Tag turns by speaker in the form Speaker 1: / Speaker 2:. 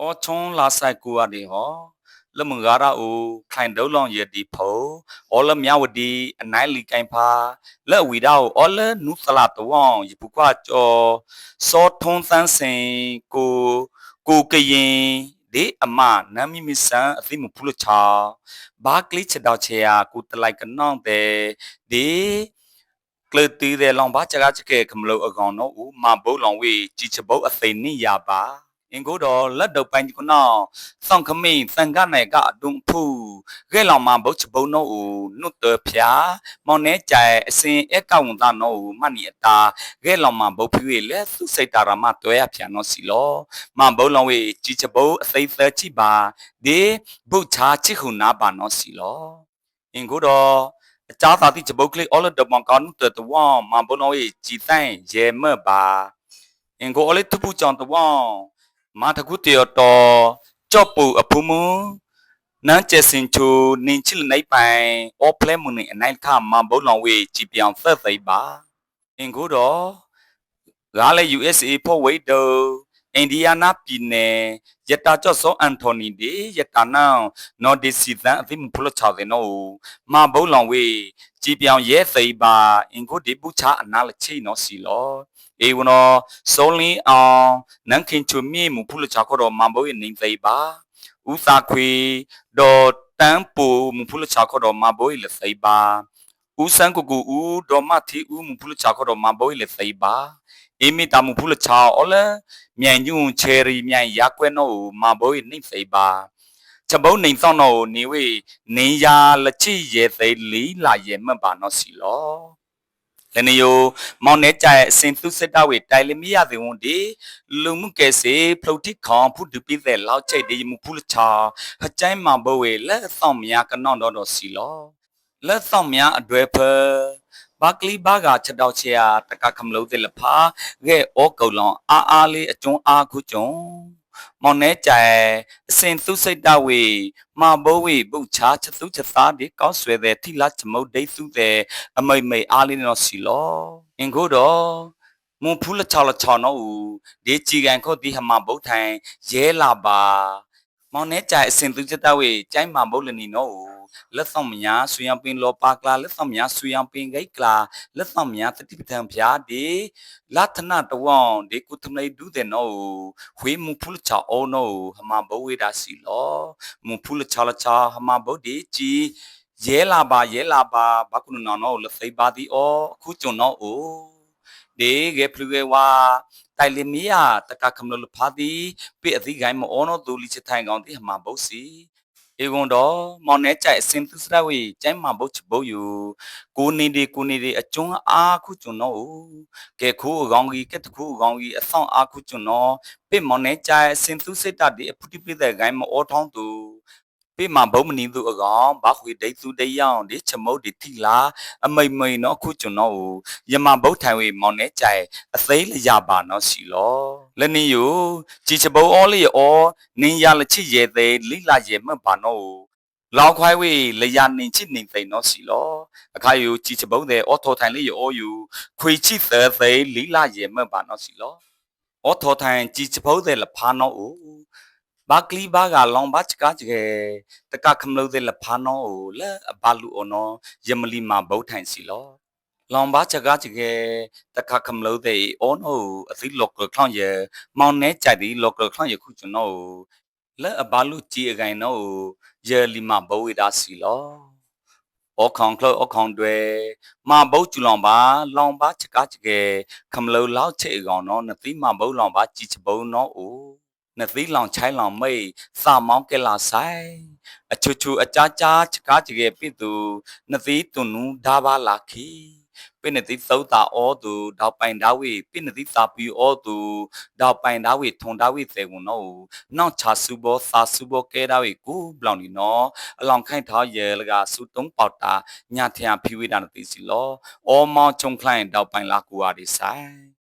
Speaker 1: အောချုံလာဆိုင်ကူအဒီဟောလမငါရာအိုခိုင်ဒုလောင်ရဒီဖိုအော်လမြဝဒီအနိုင်လီကိုင်ဖာလက်ဝီဒါအော်လနုသလာတဝောင်ယပကွာကျော်စောထုံးသန်းစင်ကိုကိုကရင်ဒီအမနမ်မီမီဆန်အသိမဖူလချာဘာကလစ်ချတောက်ချေယာကိုတလိုက်ကနောင်းတဲ့ဒီကလတီတဲ့လောင်ဘာချကချကေခမလို့အကောင်တော့ဦးမဘုတ်လောင်ဝေးជីချဘုတ်အသိနိရပါ အင်ကိုတော့လက်တော့ပိုင်းကနောစောင့်ခမိန်စံကနိုင်ကအတုံဖူခဲလောင်မဘုတ်ချဘုံနောဦးနုတဖျာမောင်နေကြဲအစင်အကောင်သားနောဦးမနီအတာခဲလောင်မဘုတ်ဖြူလေသူစိတ်တာရမတွဲရဖျာနောစီလောမဘုတ်လောင်ဝေជីချဘုတ်အသိသချိပါဒီဘုတ်ချာချိခုနာပါနောစီလောအင်ကိုတော့အจ้าသာတိချဘုတ်ကလေး all the ဘောင်ကောင်းတဲ့တဝမ်မဘုံနောဝေជីတိုင်းရဲမပါအင်ကိုအလေးတပူကြောင့်တဝ မ်မာတကုတေတော်ကြော့ပူအဖူမူနန်းကျစင်ချူနင်းချစ်နိုင်ပိုင်အော်ဖလဲမူနေအနိုင်ခမဘုံလောင်ဝေជីပြောင်သက်သိပါအင်ကိုတော့ဂါလေ USA ဖို့ဝိတ်တော့အိန္ဒိယနာပြည်နယ်ယတာကျော့စောအန်တိုနီဒီယတာနောင်နော်ဒီစီသန်အသိမဖလို့ချတဲ့နော်မဘုံလောင်ဝေជីပြောင်ရဲသိပါအင်ကိုဒီပူချအနာလချိနော်စီလော အေဝနောစိုးလင်းအောင်နန်းခင်ချူမြေမူဖလို့ချခေါ်တော့မဘုံရဲ့နေသိပါဥသာခွေဒေါ်တန်းပူမူဖလို့ချခေါ်တော့မဘုံရဲ့လက်သိပါဦးစန်းကူကူဦးဒေါ်မသီဦးမူဖလို့ချခေါ်တော့မဘုံရဲ့လက်သိပါအေမီတာမူဖလို့ချအော်လဲမြန်ညွန်ချယ်ရီမြန်ရကွဲနော်မဘိုးနှိမ့်သိပါချဘုံနှိမ့်ဆောင်နော်နေဝေနေရလက်ချိရဲသိလီလာရဲမှတ်ပါနော်စီလော လနေယမောင်နေကြအစင်သူစစ်တဝေတိုင်လမီရသည်ဝန်ဒီလူမှုကဲစေဖလုတ်တိခေါဖုဒူပိတဲ့လောက်ချိတ်ဒီမူဖုလချာဟချိုင်းမဘဝေလက်ဆောင်မြာကနော့တော့တော့စီလောလက်ဆောင်မြာအတွေ့ဖဘာကလီဘာကချက်တော့ချေယာတကခမလို့တဲ့လဖာကဲဩကုံလောအာအားလေးအကျွန်းအားခုကျွန်း မောင်နေကြဲအစင်သူစိတ်တဝေမဘိုးဝေပုတ်ချာချက်သူချက်သားဒီကောင်းဆွဲတဲ့ထိလာချမုတ်ဒိတ်သူတဲ့အမိတ်မိတ်အားလေးနော်စီလောအင်ကိုတော့မွန်ဖူးလချောလချောနော်ဦးဒီကြည်ကန်ခုတ်ဒီဟမဗုတ်ထိုင်ရဲလာပါမောင်နေကြဲအစင်သူချက်တဝေကျိုင်းမဘုတ်လနီနော်ဦး လက်ဆောင်မြာဆွေယံပင်လောပါကလာလက်ဆောင်မြာဆွေယံပင်ဂိတ်ကလာလက်ဆောင်မြာတတိပထံဖြာဒီလာထနာတဝောင်းဒီကုသမလေးဒူးတဲ့နော်ဝေမူဖုလချာအောနော်ဟမဘဝေဒါစီလောမူဖုလချာလချာဟမဘုဒီချီရဲလာပါရဲလာပါဘာကုနနောနော်လသိပါဒီအောအခုကျွန်တော်အိုဒီကေဖလူကေဝါတိုင်လီမီယာတကကမလဖာဒီပိအသီဂိုင်းမောနောဒူလီချထိုင်ကောင်ဒီဟမဘုစီ ဧကွန်တော့မောင်နေကြိုက်အစင်သစရဝေကျိုင်းမှာဘုတ်ချဘုတ်ယူကိုနေဒီကိုနေဒီအကျွန်းအားခုကျွန်းတော့ကဲခိုးအကောင်ကြီးကဲတခုအကောင်ကြီးအဆောင်အားခုကျွန်းတော့ပြမောင်နေကြိုက်အစင်သူစိတ်တဒီအဖုတိပိတဲ့ဂိုင်းမအောထောင်းသူ ပြမဘုံမနီသူအကောင်ဘာခွေဒိတ်သူတယောင်ဒီချမုတ်ဒီတိလာအမိတ်မိန်နော်ခုကျွန်းတော့ယမဘုတ်ထိုင်ဝေမောင်နေကြိုက်အသိလရပါနော်စီလောလက်နီယိုជីချဘုံအောလီအောနင်းရလချိရဲသေးလိလာရဲမှဘာနော်လောင်ခွိုင်းဝေလရနင်းချစ်နေသိနော်စီလောအခါယိုជីချဘုံတဲ့အောထောထိုင်လေးယောယူခွေချိသသေးလိလာရဲမှဘာနော်စီလောအောထောထိုင်ជីချဘုံတဲ့လဖာနော်အို ဘာကလီဘာကလောင်ဘတ်ကားကြဲတကခမလို့တဲ့လဖာနော်အိုလဲအဘလူအောနော်ယမလီမာဘုတ်ထိုင်စီလောလောင်ဘာချကားချကဲတခါခမလို့တဲ့အောနိုအသီ local ခေါန့်ရမောင်နေကြိုက်ဒီ local ခေါန့်ရခုကျွန်တော်လဲအဘလူကြည်အကိုင်နော်ရလီမဘဝေဒါစီလောအောခေါင်ခလောအောခေါင်တွေမဘုတ်ကျူလောင်ပါလောင်ပါချကားချကဲခမလို့လောက်ချေကောင်နော်နသီမဘုတ်လောင်ပါကြည်ချဘုံနော်အို နသီလောင်ချိုင်းလောင်မိတ်စာမောင်းကလာဆိုင်အချူချူအကြကြချကားချကဲပြတူနသီတွနူဒါပါလာခီပိနတိသောတာဩသူတောက်ပိုင်ဒါဝိပိနတိသာပီဩသူတောက်ပိုင်ဒါဝိထုံဒါဝိသေကုနောနောက်ချာစုဘောသာစုဘောကဲဒါဝိကူဘလောင်ဒီနောအလောင်ခိုင်ထောရဲလကစုတုံးပေါတာညထျာဖီဝိဒါနတိစီလောဩမောင်ချုံခလိုင်းတောက်ပိုင်လာကူအားဒီဆိုင်